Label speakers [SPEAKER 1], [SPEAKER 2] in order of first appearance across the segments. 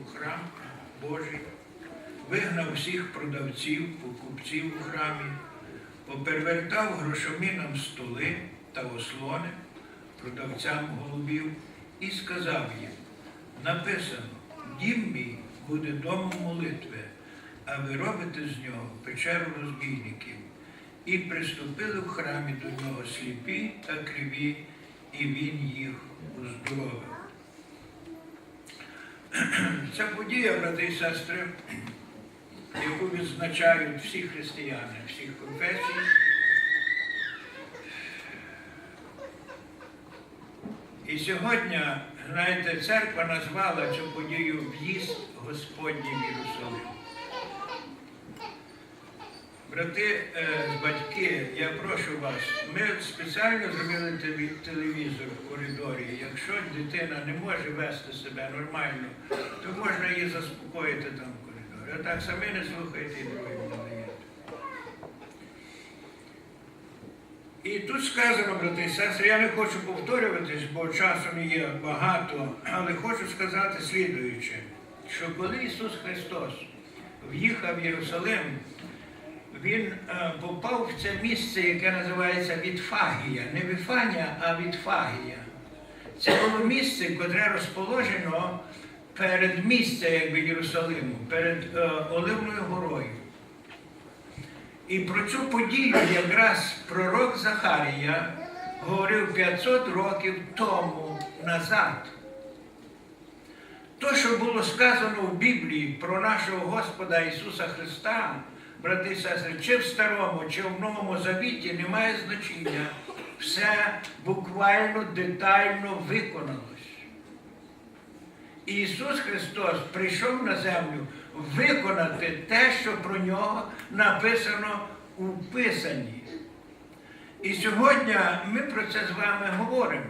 [SPEAKER 1] у храм Божий, вигнав всіх продавців, покупців у храмі, попервертав грошомінам столи та ослони, продавцям голубів, і сказав їм, написано, дім мій буде домом молитви, а ви робите з нього печеру розбійників. І приступили в храмі до нього сліпі та криві, і він їх уздоровив. Ця подія, брати і сестри, яку відзначають всі християни, всіх конфесій. І сьогодні, знаєте, церква назвала цю подію в'їзд Господній в Єрусалим. Брати, е, батьки, я прошу вас, ми спеціально зробили телевізор в коридорі. Якщо дитина не може вести себе нормально, то можна її заспокоїти там в коридорі. А так самі не слухайте і не даєте. І тут сказано, брати і сестри, я не хочу повторюватись, бо часу не є багато, але хочу сказати слідуюче, що коли Ісус Христос в'їхав в Єрусалим, він е, попав в це місце, яке називається Вітфагія. Не Віфанія, а Вітфагія. Це було місце, котре розположено перед місцем якби, Єрусалиму, перед е, Оливною горою. І про цю подію якраз пророк Захарія говорив 500 років тому назад. То, що було сказано в Біблії про нашого Господа Ісуса Христа, брати і сестри, чи в Старому, чи в Новому Завіті, не має значення. Все буквально детально виконалось. Ісус Христос прийшов на землю виконати те, що про нього написано у Писанні. І сьогодні ми про це з вами говоримо.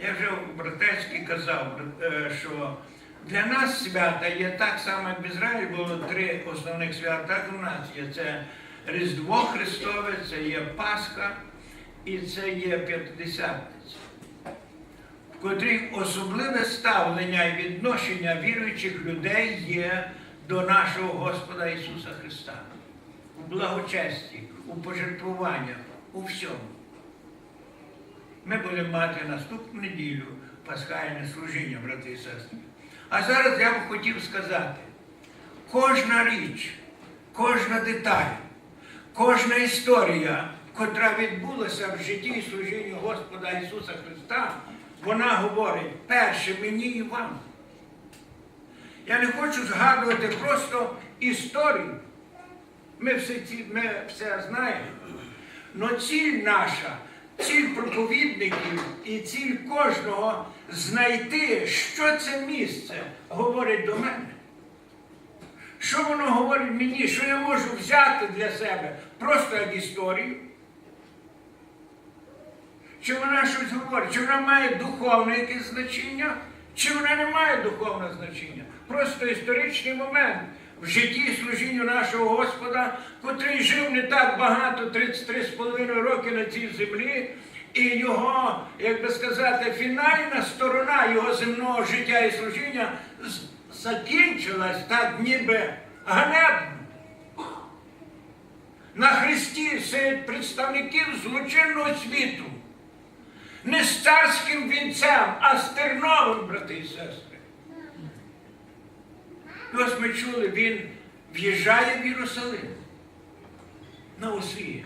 [SPEAKER 1] Я вже у братерській казав, е, що для нас свята є так само, як в Ізраїлі було три основних свята, так і нас є. Це Різдво Христове, це є Пасха і це є П'ятидесятниця, в котрій особливе ставлення і відношення віруючих людей є до нашого Господа Ісуса Христа. У благочесті, у пожертвуваннях, у всьому. Ми будемо мати наступну неділю пасхальне служіння, брати і сестри. А зараз я б хотів сказати, кожна річ, кожна деталь, кожна історія, котра відбулася в житті і служінні Господа Ісуса Христа, вона говорить перше мені і вам. Я не хочу згадувати просто історію. Ми все, ми все знаємо. Но ціль наша, ціль проповідників і ціль кожного знайти, що це місце говорить до мене. Що воно говорить мені, що я можу взяти для себе просто як історію? Чи вона щось говорить, чи вона має духовне якесь значення, чи вона не має духовного значення? Просто історичний момент в житті служінню нашого Господа, котрий жив не так багато, 33,5 роки на цій землі, і його, як би сказати, фінальна сторона його земного життя і служіння закінчилась так ніби ганебно. На Христі серед представників злочинного світу. Не з царським вінцем, а з терновим, брати і сестри. І ось ми чули, він в'їжджає в Єрусалим на ослі.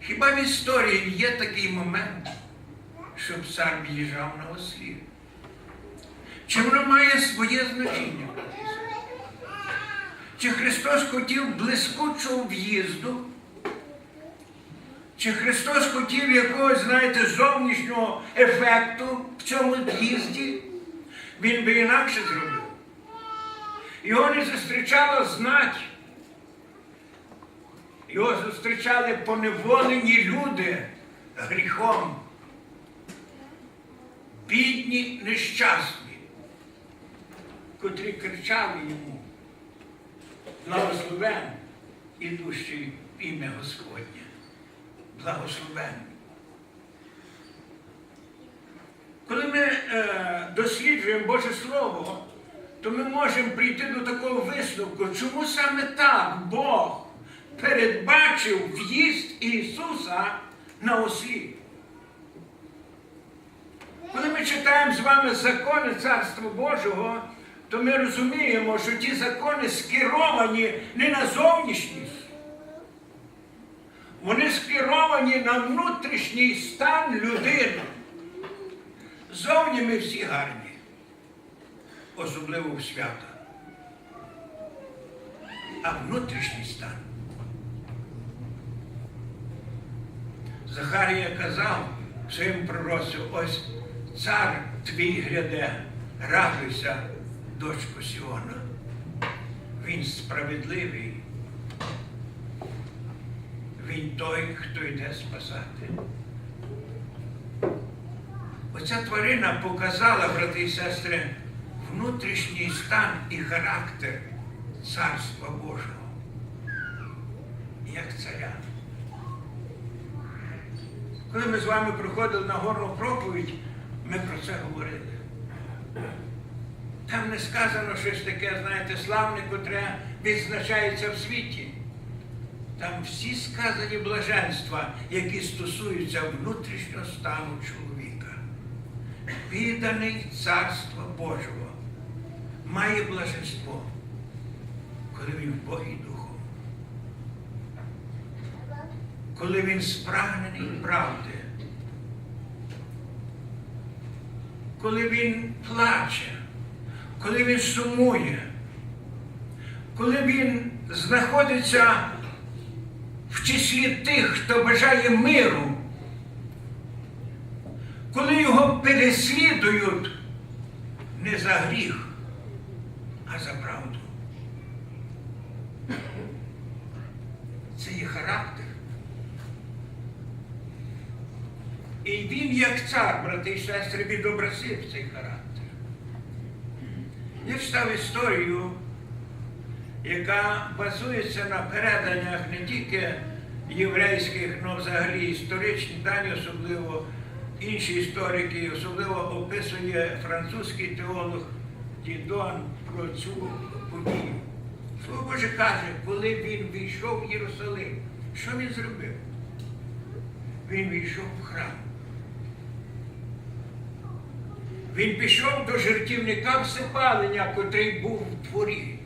[SPEAKER 1] Хіба в історії є такий момент, щоб цар в'їжджав на ослі? Чи воно має своє значення? Чи Христос хотів блискучого в'їзду? Чи Христос хотів якогось, знаєте, зовнішнього ефекту в цьому в'їзді? Він би інакше зробив. Його не зустрічала знать. Його зустрічали поневолені люди гріхом. Бідні, нещасні, котрі кричали йому, благословен ідущий ім'я Господнє. Благословен. Коли ми е, досліджуємо Боже Слово, то ми можемо прийти до такого висновку, чому саме так Бог передбачив в'їзд Ісуса на ослі. Коли ми читаємо з вами закони Царства Божого, то ми розуміємо, що ті закони скеровані не на зовнішність. Вони скеровані на внутрішній стан людини. Зовні ми всі гарні, особливо в свята. А внутрішній стан. Захарія казав в своєму пророцтві, ось цар твій гряде, радуйся, дочко Сіона. Він справедливий. Він той, хто йде спасати. Оця тварина показала, брати і сестри, внутрішній стан і характер Царства Божого, як царя. Коли ми з вами проходили на горну проповідь, ми про це говорили. Там не сказано щось таке, знаєте, славне, котре відзначається в світі. Там всі сказані блаженства, які стосуються внутрішнього стану чоловіка. Відданий Царства Божого має блаженство, коли він в Богі Духом. Коли він спрагнений правди. Коли він плаче, коли він сумує, коли він знаходиться в числі тих, хто бажає миру, коли його переслідують не за гріх, а за правду. Це є характер. І він, як цар, брати і сестри, відобразив цей характер. Я читав історію, яка базується на переданнях не тільки єврейських, але взагалі історичні дані, особливо інші історики, особливо описує французький теолог Дідон про цю подію. Слово Боже каже, коли він війшов в Єрусалим, що він зробив? Він війшов в храм. Він пішов до жертівника всепалення, котрий був в дворі,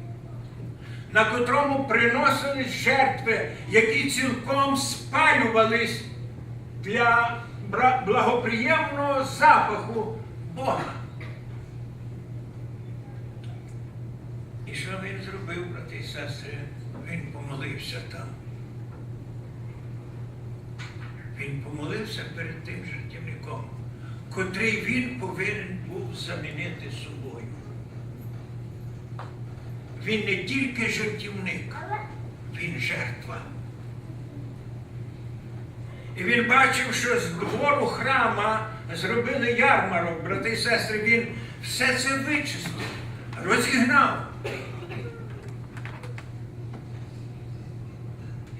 [SPEAKER 1] на котрому приносились жертви, які цілком спалювались для благоприємного запаху Бога. Що він зробив, брати і сестри? Він помолився там. Він помолився перед тим жертівником, котрий він повинен був замінити собою. Він не тільки жертівник, він жертва. І він бачив, що з двору храма зробили ярмарок, брати і сестри, він все це вичистив, розігнав.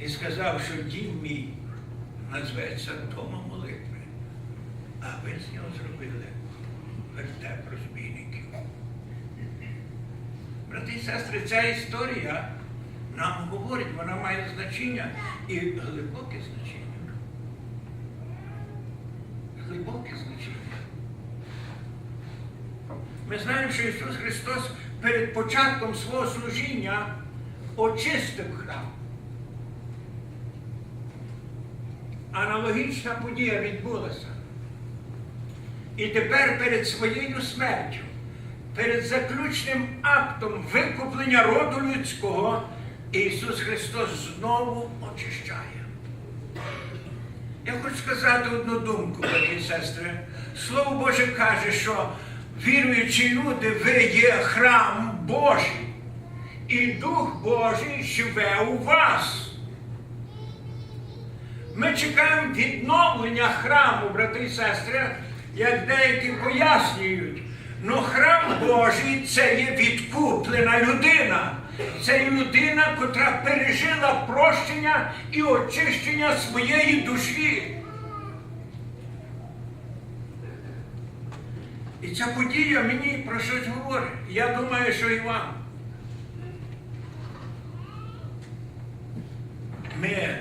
[SPEAKER 1] І сказав, що дім мій назветься домом молитви, а ви з нього зробили вертеп розбійників. Брати і сестри, ця історія нам говорить, вона має значення і глибоке значення. Глибоке значення. Ми знаємо, що Ісус Христос перед початком свого служіння очистив храм. Аналогічна подія відбулася. І тепер перед своєю смертю, перед заключним актом викуплення роду людського, Ісус Христос знову очищає. Я хочу сказати одну думку, брати і сестри. Слово Боже каже, що віруючі люди, ви є храм Божий, і Дух Божий живе у вас. Ми чекаємо відновлення храму, брати і сестри, як деякі пояснюють. Ну храм Божий це є відкуплена людина. Це людина, котра пережила прощення і очищення своєї душі. І ця подія мені про щось говорить. Я думаю, що і вам. Ми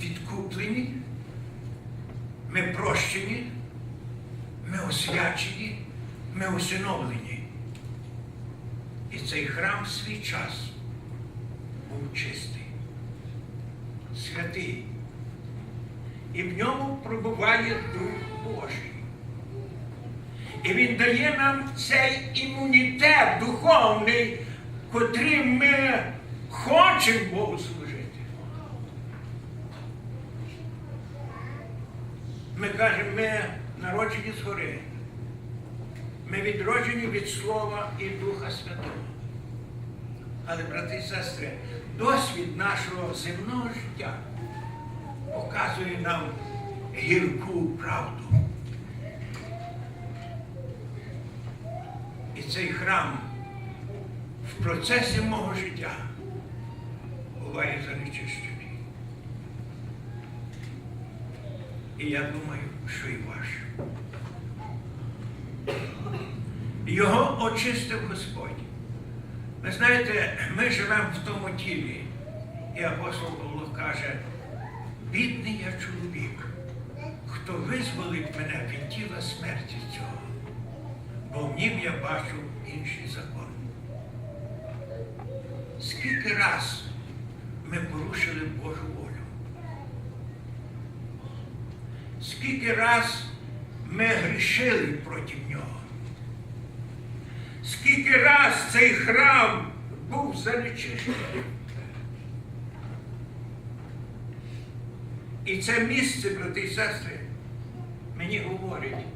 [SPEAKER 1] відкуплені, ми прощені, ми освячені, ми усиновлені. І цей храм свій час був чистий, святий. І в ньому пробуває Дух Божий. І Він дає нам цей імунітет духовний, котрим ми хочемо Богу Ми кажемо, ми народжені згори. Ми відроджені від Слова і Духа Святого. Але, брати і сестри, досвід нашого земного життя показує нам гірку правду. І цей храм в процесі мого життя буває занечищений. І я думаю, що і ваш. Його очистив Господь. Ви знаєте, ми живемо в тому тілі. І апостол Павло каже, бідний я чоловік, хто визволить мене від тіла смерті цього, бо в нім я бачу інший закон. Скільки раз ми порушили Божу волю? Скільки раз ми грішили проти нього? Скільки раз цей храм був занечищений? І це місце, брати і сестри, мені говорить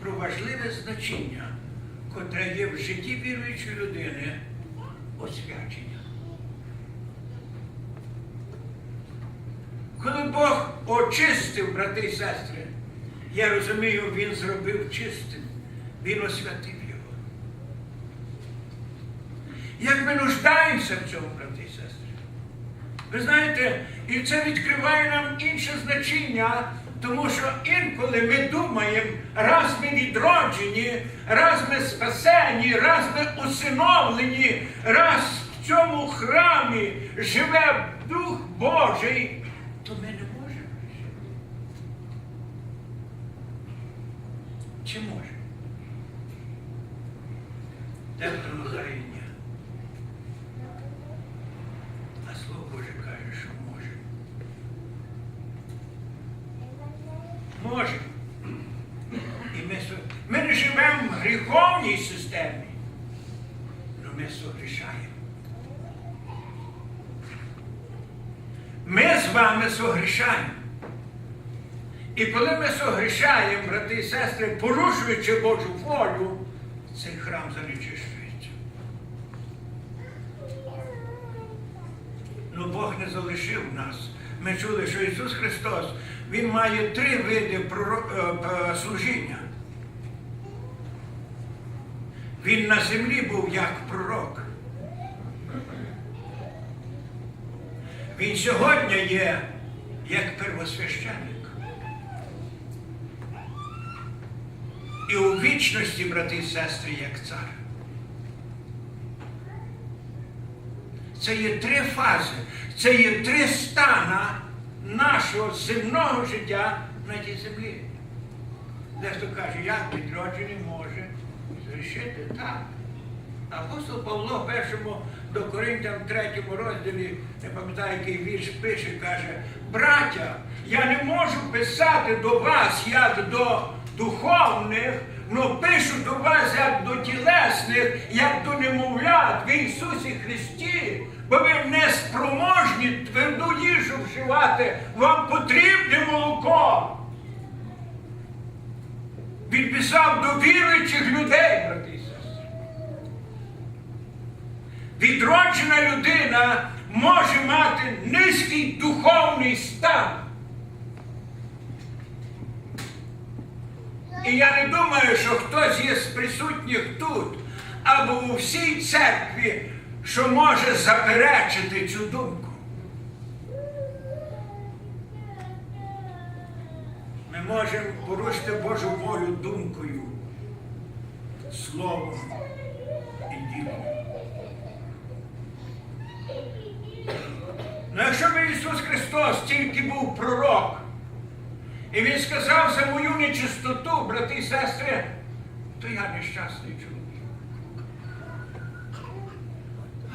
[SPEAKER 1] про важливе значення, котре є в житті віруючої людини освячення. Коли Бог очистив, брати і сестри, я розумію, Він зробив чистим, Він освятив його. Як ми нуждаємося в цьому, брати і сестри. Ви знаєте, і це відкриває нам інше значення, тому що інколи ми думаємо, раз ми відроджені, раз ми спасені, раз ми усиновлені, раз в цьому храмі живе Дух Божий, то ми не можемо. Чи можемо? Дехто в ні. А Слово Боже каже, що може. Може. І ми, со- ми не живемо в гріховній системі, але ми согрішаємо. Ми з вами. І коли ми согрішаємо, брати і сестри, порушуючи Божу волю, цей храм занечищується. Ну Бог не залишив нас. Ми чули, що Ісус Христос, Він має три види е, е, служіння. Він на землі був як пророк. Він сьогодні є як первосвященник. І у вічності, брати і сестри, як цар. Це є три фази, це є три стана нашого земного життя на тій землі. Дехто каже, як відроджений може зрішити так. Апостол Павло в першому до Коринтян третьому розділі, не пам'ятаю, який вірш пише, каже, браття, я не можу писати до вас як до духовних, але пишу до вас як до тілесних, як до немовлят в Ісусі Христі, бо ви не спроможні тверду їжу вживати, вам потрібне молоко. Він писав до віруючих людей, брати і сестри. Відроджена людина може мати низький духовний стан. І я не думаю, що хтось є з присутніх тут або у всій церкві, що може заперечити цю думку. Ми можемо порушити Божу волю думкою, словом і ділом. Ну, якщо б Ісус Христос тільки був пророк, і Він сказав за мою нечистоту, брати і сестри, то я нещасний чоловік.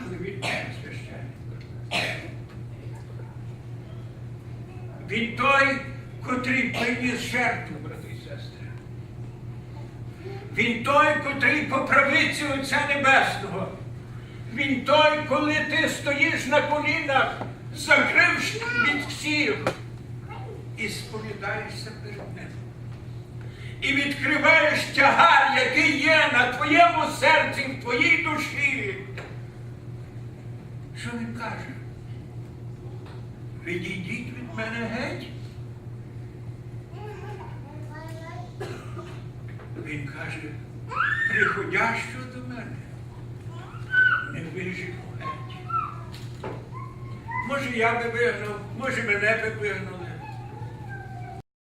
[SPEAKER 1] Але він священник. Він той, котрий приніс жертву, брати і сестри. Він той, котрий по правиці Отця Небесного. Він той, коли ти стоїш на колінах, закривши від всіх, і сповідаєшся перед ним. І відкриваєш тягар, який є на твоєму серці, в твоїй душі. Що він каже? Відійдіть від мене геть. Він каже, приходящо до мене, не вижив геть. Може, я би вигнав, може мене би вигнали.